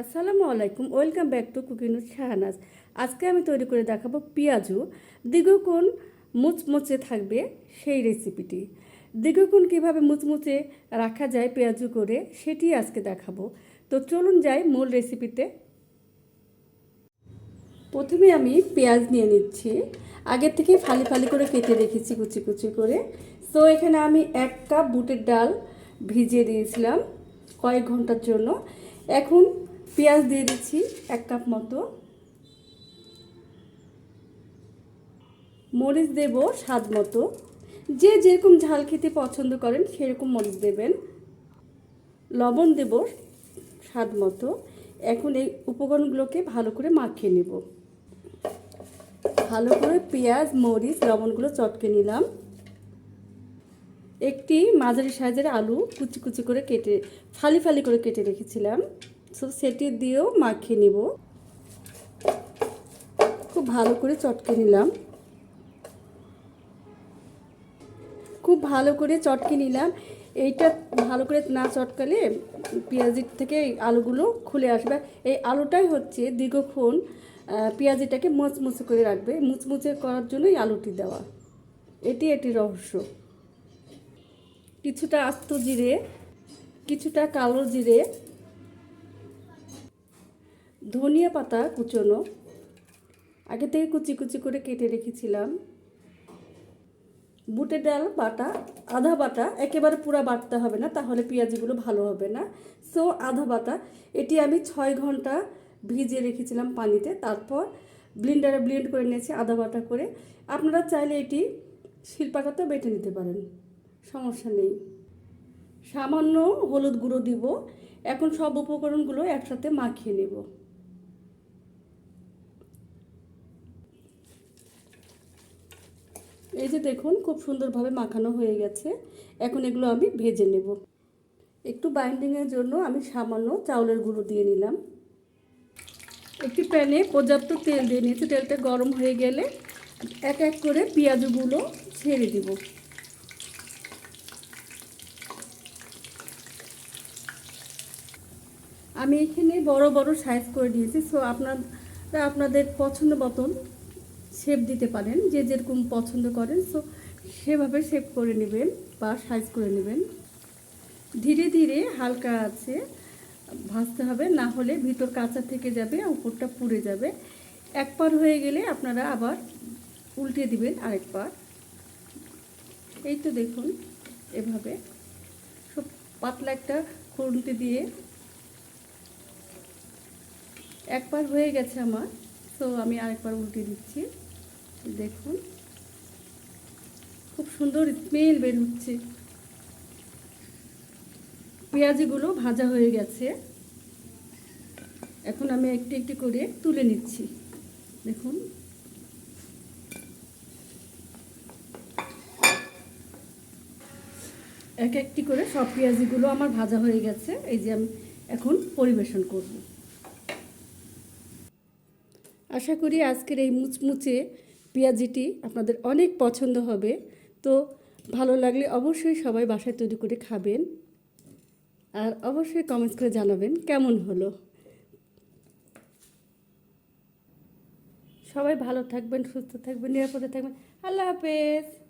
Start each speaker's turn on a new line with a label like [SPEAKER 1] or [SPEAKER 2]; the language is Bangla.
[SPEAKER 1] আসসালামু আলাইকুম, welcome back to cooking with Shahnaz. আজকে আমি তৈরি করে দেখাবো পেঁয়াজু। দীর্ঘক্ষণ মুচমুচে থাকবে সেই রেসিপিটি। দীর্ঘক্ষণ কীভাবে মুচমুচে রাখা যায় পেঁয়াজু করে সেটি আজকে দেখাবো। তো চলুন যাই মূল রেসিপিতে। প্রথমে আমি পেঁয়াজ নিয়ে নিচ্ছি। আগের থেকে ফালি ফালি করে কেটে রেখেছি কুচি কুচি করে। তো এখানে আমি এক কাপ বুটের ডাল ভিজিয়ে দিয়েছিলাম কয়েক ঘণ্টার জন্য। এখন পেঁয়াজ দিয়ে দিচ্ছি এক কাপ মতো। মরিচ দেব স্বাদ মতো। যে যেরকম ঝাল খেতে পছন্দ করেন সেরকম মরিচ দেবেন। লবণ দেব স্বাদ মতো। এখন এই উপকরণগুলোকে ভালো করে মাখিয়ে নেব। ভালো করে পেঁয়াজ, মরিচ, লবণগুলো চটকে নিলাম। একটি মাঝারি সাইজের আলু কুচি কুচি করে কেটে, ফালি ফালি করে কেটে রেখেছিলাম। সো সেটি দিয়েও মাখিয়ে নিব। খুব ভালো করে চটকে নিলাম। খুব ভালো করে চটকে নিলাম। এইটা ভালো করে না চটকালে পেঁয়াজির থেকে আলুগুলো খুলে আসবে। এই আলুটাই হচ্ছে দীর্ঘক্ষণ পেঁয়াজিটাকে মুচমুচে করে রাখবে। মুচমুচে করার জন্যই আলুটি দেওয়া। এটি এটি রহস্য। কিছুটা আস্ত জিরে, কিছুটা কালো জিরে ধনিয়া পাতা কুচোনো। আগে থেকে কুচি কুচি করে কেটে রেখেছিলাম। বুটের ডাল, বাটা, আধা বাটা, একেবারে পুরা বাটতে হবে না, তাহলে পেঁয়াজিগুলো ভালো হবে না। সো আধা বাটা, এটি আমি ছয় ঘণ্টা ভিজিয়ে রেখেছিলাম পানিতে, তারপর ব্লিন্ডারে ব্লেন্ড করে নিয়েছি আধা বাটা করে। আপনারা চাইলে এটি শিল্পাটাতে বেটে নিতে পারেন, সমস্যা নেই। সামান্য হলুদ গুঁড়ো দিব। এখন সব উপকরণগুলো একসাথে মাখিয়ে নেব। এই যে দেখুন, খুব সুন্দরভাবে মাখানো হয়ে গেছে। এখন এগুলো আমি ভেজে নেব। একটু বাইন্ডিংয়ের জন্য আমি সামান্য চাউলের গুঁড়ো দিয়ে নিলাম। একটি প্যানে পর্যাপ্ত তেল দিয়ে নিয়েছি। তেলটা গরম হয়ে গেলে এক এক করে পেঁয়াজগুলো ছেড়ে দিব। আমি এখানে বড় বড় সাইজ করে দিয়েছি। সো আপনারা আপনাদের পছন্দ মতন শেপ দিতে পারেন, যে যেরকম পছন্দ করেন সো সেভাবে শেপ করে নেবেন বা সাইজ করে নেবেন। ধীরে ধীরে হালকা আছে, ভাজতে হবে, না হলে ভিতর কাঁচা থেকে যাবে, উপরটা পুড়ে যাবে। এক পার হয়ে গেলে আপনারা আবার উল্টে দিবেন আরেক পার এই তো দেখুন, এভাবে। সব পাতলা একটা খুঁড়তে দিয়ে। একবার হয়ে গেছে আমার। তো আমি আরেকবার উল্টে দিচ্ছি। দেখুন। খুব সুন্দর স্মেল বের হচ্ছে। পেঁয়াজিগুলো ভাজা হয়ে গেছে। এখন আমি একটি একটি করে তুলে নিচ্ছি। দেখুন। এক একটি করে সব পেঁয়াজিগুলো আমার ভাজা হয়ে গেছে। এই যে আমি এখন পরিবেশন করব। আশা করি আজকের এই মুচমুচে পেঁয়াজিটি আপনাদের অনেক পছন্দ হবে। তো ভালো লাগলে অবশ্যই সবাই বাসায় তৈরি করে খাবেন। আর অবশ্যই কমেন্টস করে জানাবেন কেমন হলো। সবাই ভালো থাকবেন, সুস্থ থাকবেন, নিরাপদে থাকবেন। আল্লাহ হাফেজ।